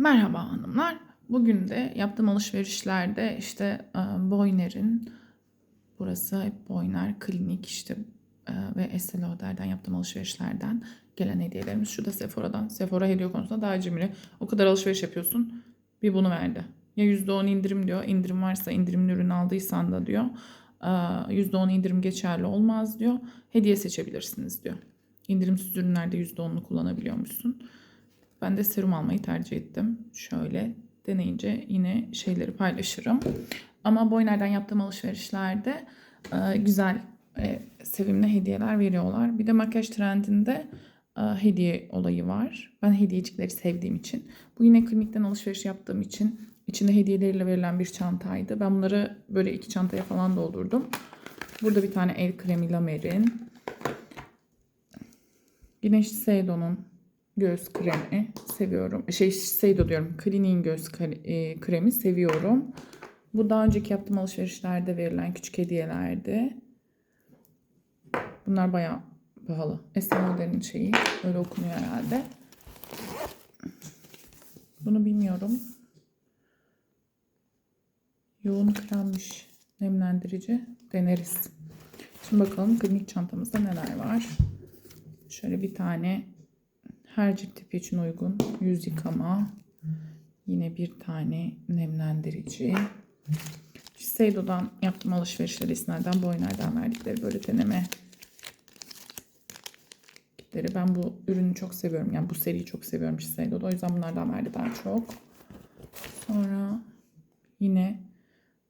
Merhaba hanımlar. Bugün de yaptığım alışverişlerde işte e, Boyner'in burası Boyner klinik işte e, ve Estee Lauder'den yaptığım alışverişlerden gelen hediyelerimiz. Şu da Sephora'dan. Sephora hediye konusunda daha cimri. O kadar alışveriş yapıyorsun. Bir bunu verdi. Ya %10 indirim diyor. İndirim varsa indirimli ürün aldıysan da diyor. e, %10 indirim geçerli olmaz diyor. Hediye seçebilirsiniz diyor. İndirimsiz ürünlerde %10'unu kullanabiliyormuşsun. Ben de serum almayı tercih ettim. Şöyle deneyince yine şeyleri paylaşırım. Ama Boyner'den yaptığım alışverişlerde e, güzel, e, sevimli hediyeler veriyorlar. Bir de makyaj trendinde e, hediye olayı var. Ben hediyecikleri sevdiğim için. Bu yine klinikten alışveriş yaptığım için içinde hediyeleriyle verilen bir çantaydı. Ben bunları böyle iki çantaya falan doldurdum. Burada bir tane el kremi Lamer'in. Yine Shiseido'nun göz kremi seviyorum. Şey Shiseido diyorum. Clinique'in göz e, kremi seviyorum. Bu daha önceki yaptığım alışverişlerde verilen küçük hediyelerdi. Bunlar bayağı pahalı. Estee Lauder'in şeyi. Öyle okunuyor herhalde. Bunu bilmiyorum. Yoğun kremmiş. Nemlendirici. Deneriz. Şimdi bakalım klinik çantamızda neler var. Şöyle bir tane her cilt tipi için uygun yüz yıkama. Yine bir tane nemlendirici. Shiseido'dan yaptığım alışverişleri isnaden Boyner'den verdikleri böyle deneme kitleri. Ben bu ürünü çok seviyorum. Yani bu seriyi çok seviyorum Shiseido'da. O yüzden bunlardan verdi daha çok. Sonra yine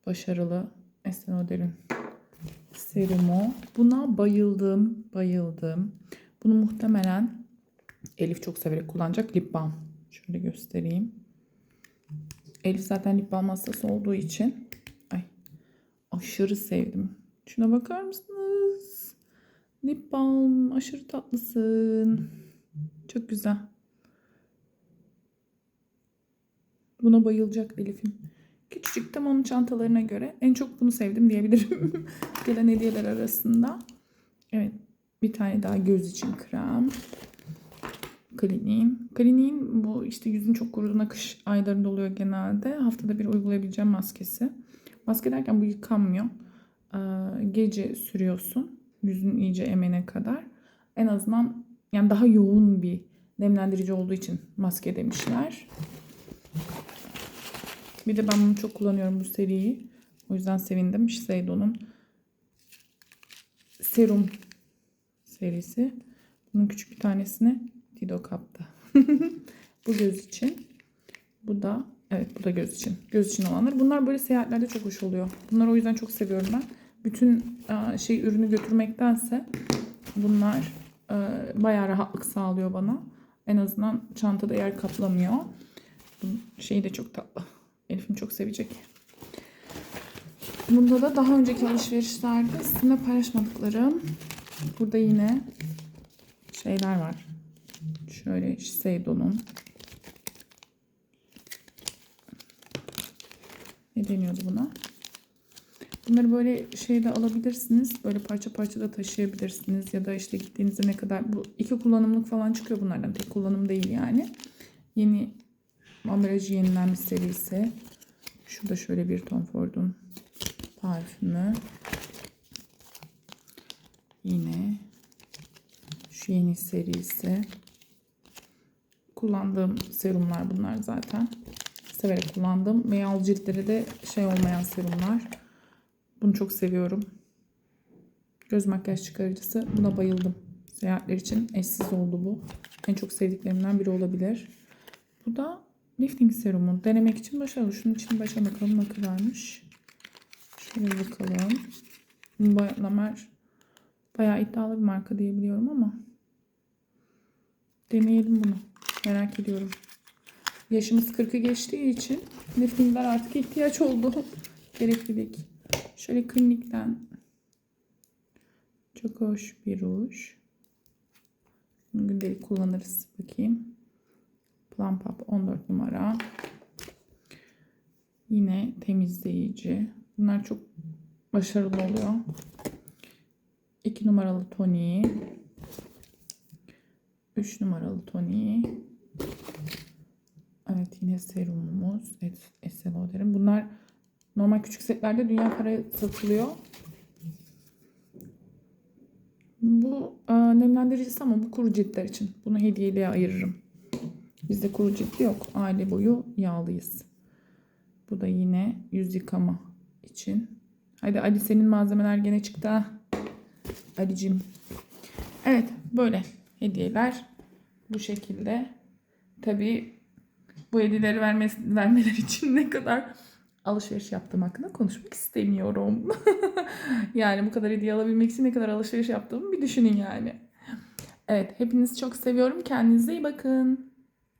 başarılı Estee Lauder'in serumu. Buna bayıldım. Bayıldım. Bunu muhtemelen Elif çok severek kullanacak lip balm. Şöyle göstereyim. Elif zaten lip balm hastası olduğu için ay aşırı sevdim. Şuna bakar mısınız? Lip balm aşırı tatlısın. Çok güzel. Buna bayılacak Elif'im. Küçücük tam onun çantalarına göre en çok bunu sevdim diyebilirim. Gelen hediyeler arasında. Evet bir tane daha göz için krem. Kliniğin. Kliniğin bu işte yüzün çok kuruduğunda kış aylarında oluyor genelde. Haftada bir uygulayabileceğim maskesi. Maske derken bu yıkanmıyor. Ee, gece sürüyorsun. Yüzün iyice emene kadar. En azından yani daha yoğun bir nemlendirici olduğu için maske demişler. Bir de ben bunu çok kullanıyorum bu seriyi. O yüzden sevindim. Shiseido'nun serum serisi. Bunun küçük bir tanesini Dido kapta. bu göz için. Bu da evet bu da göz için. Göz için olanlar. Bunlar böyle seyahatlerde çok hoş oluyor. Bunları o yüzden çok seviyorum ben. Bütün e, şey ürünü götürmektense bunlar e, bayağı rahatlık sağlıyor bana. En azından çantada yer kaplamıyor. Şeyi de çok tatlı. Elif'im çok sevecek. Bunda da daha önceki alışverişlerde sizinle paylaşmadıklarım. Burada yine şeyler var. Şöyle Shiseido'nun ne deniyordu buna? Bunları böyle şeyde alabilirsiniz. Böyle parça parça da taşıyabilirsiniz. Ya da işte gittiğinizde ne kadar bu iki kullanımlık falan çıkıyor bunlardan. Tek kullanım değil yani. Yeni ambalajı yenilenmiş serisi. Şurada şöyle bir Tom Ford'un parfümü. Yine şu yeni serisi. Kullandığım serumlar bunlar zaten. Severek kullandım. Beyaz ciltlere de şey olmayan serumlar. Bunu çok seviyorum. Göz makyaj çıkarıcısı. Buna bayıldım. Seyahatler için eşsiz oldu bu. En çok sevdiklerimden biri olabilir. Bu da lifting serumu. Denemek için başarılı. Şunun için başa bakalım ne kadarmış. Şöyle bakalım. Lamer bayağı iddialı bir marka diyebiliyorum ama deneyelim bunu. Merak ediyorum. Yaşımız 40'ı geçtiği için liftingler artık ihtiyaç oldu. Gereklilik. Şöyle klinikten çok hoş bir ruj. Bunu gündelik kullanırız. Bakayım. Plum Pop 14 numara. Yine temizleyici. Bunlar çok başarılı oluyor. 2 numaralı toniği. 3 numaralı toniği. Evet yine serumumuz. Estee Lauder'in. Bunlar normal küçük setlerde dünya para satılıyor. Bu e, nemlendiricisi ama bu kuru ciltler için. Bunu hediyeliğe ayırırım. Bizde kuru cilt yok. Aile boyu yağlıyız. Bu da yine yüz yıkama için. Hadi Ali senin malzemeler gene çıktı. Ali'cim. Evet böyle hediyeler bu şekilde. Tabii bu hediyeleri vermesi, vermeler için ne kadar alışveriş yaptığım hakkında konuşmak istemiyorum. yani bu kadar hediye alabilmek için ne kadar alışveriş yaptığımı bir düşünün yani. Evet hepinizi çok seviyorum. Kendinize iyi bakın.